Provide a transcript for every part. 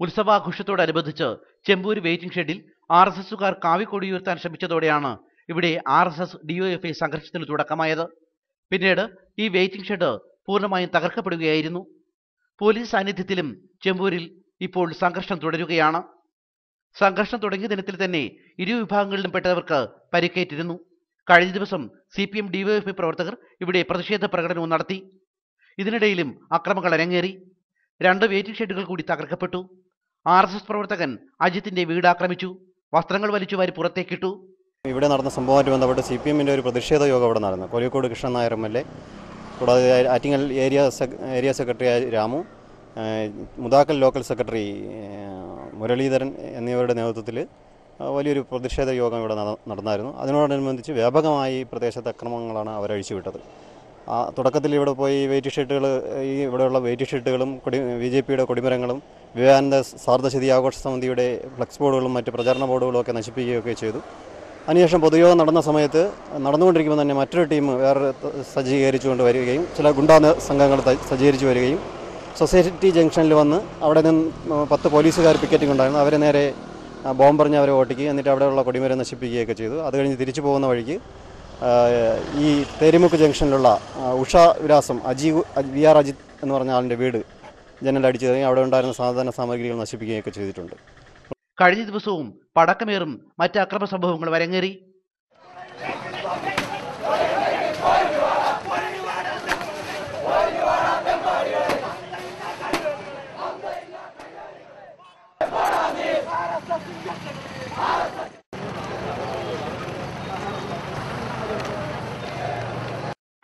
ഉത്സവാഘോഷത്തോടനുബന്ധിച്ച് Chembur waiting ഷെഡിൽ R S എസുകാർ കാവിക്കൊടിയുയർത്താൻ ശ്രമിച്ചതോടെയാണ് ഇവിടെ ആർ എസ് എസ് ഡിഒഎഫ്ഐ സംഘർഷത്തിന് തുടക്കമായത്. പിന്നീട് ഈ വെയിറ്റിംഗ് ഷെഡ് പൂർണമായും തകർക്കപ്പെടുകയായിരുന്നു. പോലീസ് സാന്നിധ്യത്തിലും ചെമ്പൂരിൽ ഇപ്പോൾ സംഘർഷം തുടരുകയാണ്. സംഘർഷം തുടങ്ങിയ ദിനത്തിൽ തന്നെ ഇരു വിഭാഗങ്ങളിലും പെട്ടവർക്ക് പരിക്കേറ്റിരുന്നു. കഴിഞ്ഞ ദിവസം സി പി എം ഡിവൈഎഫ്ഐ പ്രവർത്തകർ ഇവിടെ പ്രതിഷേധ പ്രകടനവും നടത്തി. ഇതിനിടയിലും അക്രമങ്ങൾ അരങ്ങേറി. രണ്ട് വെയിറ്റിംഗ് ഷെഡുകൾ കൂടി തകർക്കപ്പെട്ടു. ആർ എസ് എസ് പ്രവർത്തകൻ അജിത്തിന്റെ വീട് ആക്രമിച്ചു. വസ്ത്രങ്ങൾ വലിച്ചു വാരി പുറത്തേക്കിട്ടു. ഇവിടെ നടന്ന സംഭവമായിട്ട് ബന്ധപ്പെട്ട് സി പി എമ്മിന്റെ ഒരു പ്രതിഷേധ യോഗം അവിടെ നടന്നു. Kozhikode Krishnan Nair M L A കൂടാതെ Attingal area area secretary Ramu Muthakkal local secretary Muraleedharan എന്നിവരുടെ നേതൃത്വത്തിൽ വലിയൊരു പ്രതിഷേധ യോഗം ഇവിടെ നട- നടന്നായിരുന്നു. അതിനോടനുബന്ധിച്ച് വ്യാപകമായി ഈ പ്രദേശത്തെ അക്രമങ്ങളാണ് അവരഴിച്ചുവിട്ടത് തുടക്കത്തിൽ ഇവിടെ പോയി വെയിറ്റ് ഷീട്ടുകൾ ഈ ഇവിടെയുള്ള വെയിറ്റ് ഷീട്ടുകളും കൊടി ബി ജെ പിയുടെ കൊടിമരങ്ങളും വിവേകാനന്ദ സാർദശതി ആഘോഷ സമിതിയുടെ ഫ്ലക്സ് ബോർഡുകളും മറ്റ് പ്രചാരണ ബോർഡുകളും ഒക്കെ നശിപ്പിക്കുകയൊക്കെ ചെയ്തു. അതിനുശേഷം പൊതുയോഗം നടന്ന സമയത്ത് നടന്നുകൊണ്ടിരിക്കുമ്പോൾ തന്നെ മറ്റൊരു ടീം വേറെ സജ്ജീകരിച്ചുകൊണ്ട് വരികയും ചില ഗുണ്ടാ സംഘങ്ങൾ സജ്ജീകരിച്ചു വരികയും സൊസൈറ്റി ജംഗ്ഷനിൽ വന്ന് അവിടെ നിന്ന് പത്ത് പോലീസുകാർ പിക്കറ്റിംഗ് ഉണ്ടായിരുന്നു. അവരെ നേരെ ബോംബ് ബോംബെറിഞ്ഞ് അവരെ ഓട്ടിക്കുകയും എന്നിട്ട് അവിടെയുള്ള കൊടിമരം നശിപ്പിക്കുകയൊക്കെ ചെയ്തു. അത് കഴിഞ്ഞ് തിരിച്ചു പോകുന്ന വഴിക്ക് ഈ തേരിമുക്ക് ജംഗ്ഷനിലുള്ള ഉഷ വിലാസം അജി വി ആർ അജിത് എന്ന് പറഞ്ഞ ആളിന്റെ വീട് ജനലടിച്ച് കഴിഞ്ഞ് അവിടെ ഉണ്ടായിരുന്ന സാധാരണ സാമഗ്രികൾ നശിപ്പിക്കുകയൊക്കെ ചെയ്തിട്ടുണ്ട്. കഴിഞ്ഞ ദിവസവും പടക്കമേറും മറ്റ് അക്രമ സംഭവങ്ങൾ വരങ്ങേറി.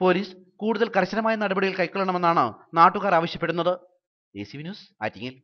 പോലീസ് കൂടുതൽ കർശനമായ നടപടികൾ കൈക്കൊള്ളണമെന്നാണ് നാട്ടുകാർ ആവശ്യപ്പെടുന്നത്. A C V news Attingal